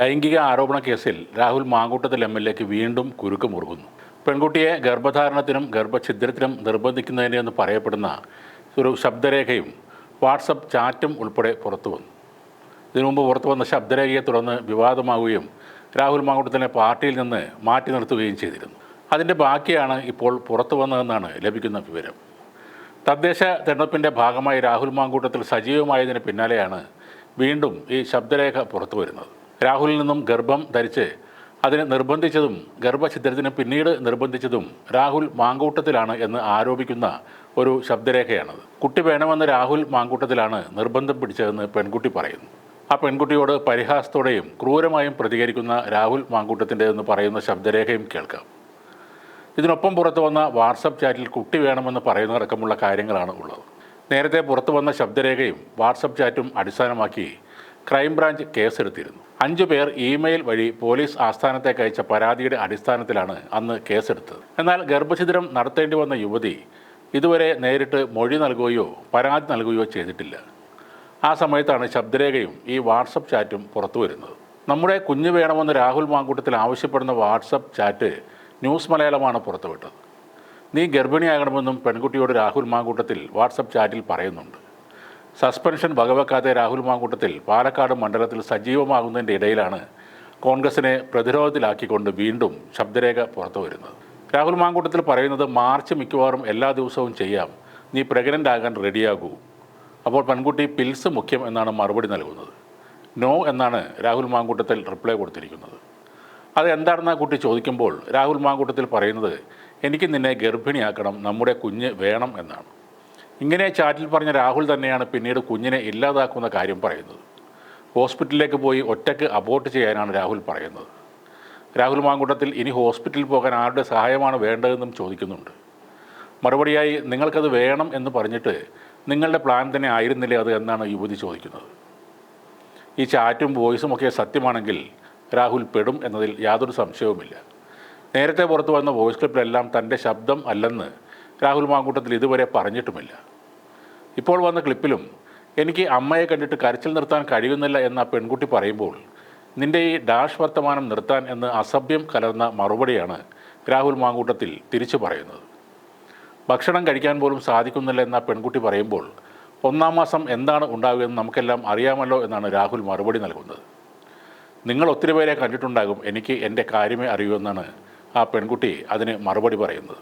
ലൈംഗിക ആരോപണ കേസിൽ രാഹുൽ മാങ്കൂട്ടത്തിൽ എം എൽ എക്ക് വീണ്ടും കുരുക്ക് മുറുകുന്നു പെൺകുട്ടിയെ ഗർഭധാരണത്തിനും ഗർഭഛിദ്രത്തിനും നിർബന്ധിക്കുന്നതിനെന്ന് പറയപ്പെടുന്ന ഒരു ശബ്ദരേഖയും വാട്സപ്പ് ചാറ്റും ഉൾപ്പെടെ പുറത്തു വന്നു. ഇതിനു മുമ്പ് പുറത്തു വന്ന ശബ്ദരേഖയെ തുടർന്ന് വിവാദമാവുകയും രാഹുൽ മാങ്കൂട്ടത്തിനെ പാർട്ടിയിൽ നിന്ന് മാറ്റി നിർത്തുകയും ചെയ്തിരുന്നു. അതിന്റെ ബാക്കിയാണ് ഇപ്പോൾ പുറത്തു വന്നതെന്നാണ് ലഭിക്കുന്ന വിവരം. തദ്ദേശ തെരഞ്ഞെടുപ്പിന്റെ ഭാഗമായി രാഹുൽ മാങ്കൂട്ടത്തിൽ സജീവമായതിന് പിന്നാലെയാണ് വീണ്ടും ഈ ശബ്ദരേഖ പുറത്തു വരുന്നത്. രാഹുലിൽ നിന്നും ഗർഭം ധരിച്ച് അതിനെ നിർബന്ധിച്ചതും ഗർഭഛിദ്രത്തിന് പിന്നീട് നിർബന്ധിച്ചതും രാഹുൽ മാങ്കൂട്ടത്തിലാണ് എന്ന് ആരോപിക്കുന്ന ഒരു ശബ്ദരേഖയാണത്. കുട്ടി വേണമെന്ന് രാഹുൽ മാങ്കൂട്ടത്തിലാണ് നിർബന്ധം പിടിച്ചതെന്ന് പെൺകുട്ടി പറയുന്നു. ആ പെൺകുട്ടിയോട് പരിഹാസത്തോടെയും ക്രൂരമായും പ്രതികരിക്കുന്ന രാഹുൽ മാങ്കൂട്ടത്തിന്റെതെന്ന് പറയുന്ന ശബ്ദരേഖയും കേൾക്കാം. ഇതിനൊപ്പം പുറത്തു വന്ന വാട്സപ്പ് ചാറ്റിൽ കുട്ടി വേണമെന്ന് പറയുന്നതടക്കമുള്ള കാര്യങ്ങളാണ് ഉള്ളത്. നേരത്തെ പുറത്തു വന്ന ശബ്ദരേഖയും വാട്സപ്പ് ചാറ്റും അടിസ്ഥാനമാക്കി ക്രൈംബ്രാഞ്ച് കേസെടുത്തിരുന്നു. അഞ്ചു പേർ ഇമെയിൽ വഴി പോലീസ് ആസ്ഥാനത്തേക്ക് അയച്ച പരാതിയുടെ അടിസ്ഥാനത്തിലാണ് അന്ന് കേസെടുത്തത്. എന്നാൽ ഗർഭഛിദ്രം നടത്തേണ്ടി വന്ന യുവതി ഇതുവരെ നേരിട്ട് മൊഴി നൽകുകയോ പരാതി നൽകുകയോ ചെയ്തിട്ടില്ല. ആ സമയത്താണ് ശബ്ദരേഖയും ഈ വാട്സപ്പ് ചാറ്റും പുറത്തു വരുന്നത്. നമ്മുടെ കുഞ്ഞു വേണമെന്ന് രാഹുൽ മാങ്കൂട്ടത്തിൽ ആവശ്യപ്പെടുന്ന വാട്സപ്പ് ചാറ്റ് ന്യൂസ് മലയാളമാണ് പുറത്തുവിട്ടത്. നീ ഗർഭിണിയാകണമെന്നും പെൺകുട്ടിയോട് രാഹുൽ മാങ്കൂട്ടത്തിൽ വാട്സപ്പ് ചാറ്റിൽ പറയുന്നുണ്ട്. സസ്പെൻഷൻ വകവെക്കാതെ രാഹുൽ മാങ്കൂട്ടത്തിൽ പാലക്കാട് മണ്ഡലത്തിൽ സജീവമാകുന്നതിന്റെ ഇടയിലാണ് കോൺഗ്രസിനെ പ്രതിരോധത്തിലാക്കിക്കൊണ്ട് വീണ്ടും ശബ്ദരേഖ പുറത്തു വരുന്നത്. രാഹുൽ മാങ്കൂട്ടത്തിൽ പറയുന്നത് മാർച്ച് മിക്കവാറും എല്ലാ ദിവസവും ചെയ്യാം. നീ പ്രഗ്നന്റ് ആകാൻ റെഡിയാകൂ അപ്പോൾ പെൺകുട്ടി പിൽസ് മുഖ്യം എന്നാണ് മറുപടി നൽകുന്നത്. നോ എന്നാണ് രാഹുൽ മാങ്കൂട്ടത്തിൽ റിപ്ലൈ കൊടുത്തിരിക്കുന്നത്. അത് എന്താണെന്ന് ആ കുട്ടി ചോദിക്കുമ്പോൾ രാഹുൽ മാങ്കൂട്ടത്തിൽ പറയുന്നത് എനിക്ക് നിന്നെ ഗർഭിണിയാക്കണം നമ്മുടെ കുഞ്ഞ് വേണം എന്നാണ്. ഇങ്ങനെ ചാറ്റിൽ പറഞ്ഞ രാഹുൽ തന്നെയാണ് പിന്നീട് കുഞ്ഞിനെ ഇല്ലാതാക്കുന്ന കാര്യം പറയുന്നത്. ഹോസ്പിറ്റലിലേക്ക് പോയി ഒറ്റയ്ക്ക് അബോർട്ട് ചെയ്യാനാണ് രാഹുൽ പറയുന്നത്. രാഹുൽ മാങ്കൂട്ടത്തിൽ ഇനി ഹോസ്പിറ്റലിൽ പോകാൻ ആരുടെ സഹായമാണ് വേണ്ടതെന്നും ചോദിക്കുന്നുണ്ട്. മറുപടിയായി നിങ്ങൾക്കത് വേണം എന്ന് പറഞ്ഞിട്ട് നിങ്ങളുടെ പ്ലാൻ തന്നെ ആയിരുന്നില്ലേ അത് എന്നാണ് യുവതി ചോദിക്കുന്നത്. ഈ ചാറ്റും വോയിസും ഒക്കെ സത്യമാണെങ്കിൽ രാഹുൽ പെടും എന്നതിൽ യാതൊരു സംശയവുമില്ല. നേരത്തെ പുറത്തു വന്ന വോയിസ് ക്ലിപ്പിലെല്ലാം തന്റെ ശബ്ദം അല്ലെന്ന് രാഹുൽ മാങ്കൂട്ടത്തിൽ ഇതുവരെ പറഞ്ഞിട്ടുമില്ല. ഇപ്പോൾ വന്ന ക്ലിപ്പിലും എനിക്ക് അമ്മയെ കണ്ടിട്ട് കരച്ചിൽ നിർത്താൻ കഴിയുന്നില്ല എന്ന പെൺകുട്ടി പറയുമ്പോൾ നിന്റെ ഈ ഡാഷ് വർത്തമാനം നിർത്താൻ എന്ന് അസഭ്യം കലർന്ന മറുപടിയാണ് രാഹുൽ മാങ്കൂട്ടത്തിൽ തിരിച്ചു പറയുന്നത്. ഭക്ഷണം കഴിക്കാൻ പോലും സാധിക്കുന്നില്ല എന്ന പെൺകുട്ടി പറയുമ്പോൾ ഒന്നാം മാസം എന്താണ് ഉണ്ടാവുകയെന്ന് നമുക്കെല്ലാം അറിയാമല്ലോ എന്നാണ് രാഹുൽ മറുപടി നൽകുന്നത്. നിങ്ങൾ ഒത്തിരി പേരെ കണ്ടിട്ടുണ്ടാകും എനിക്ക് എന്റെ കാര്യമേ അറിയൂ എന്നാണ് ആ പെൺകുട്ടി അതിന് മറുപടി പറയുന്നത്.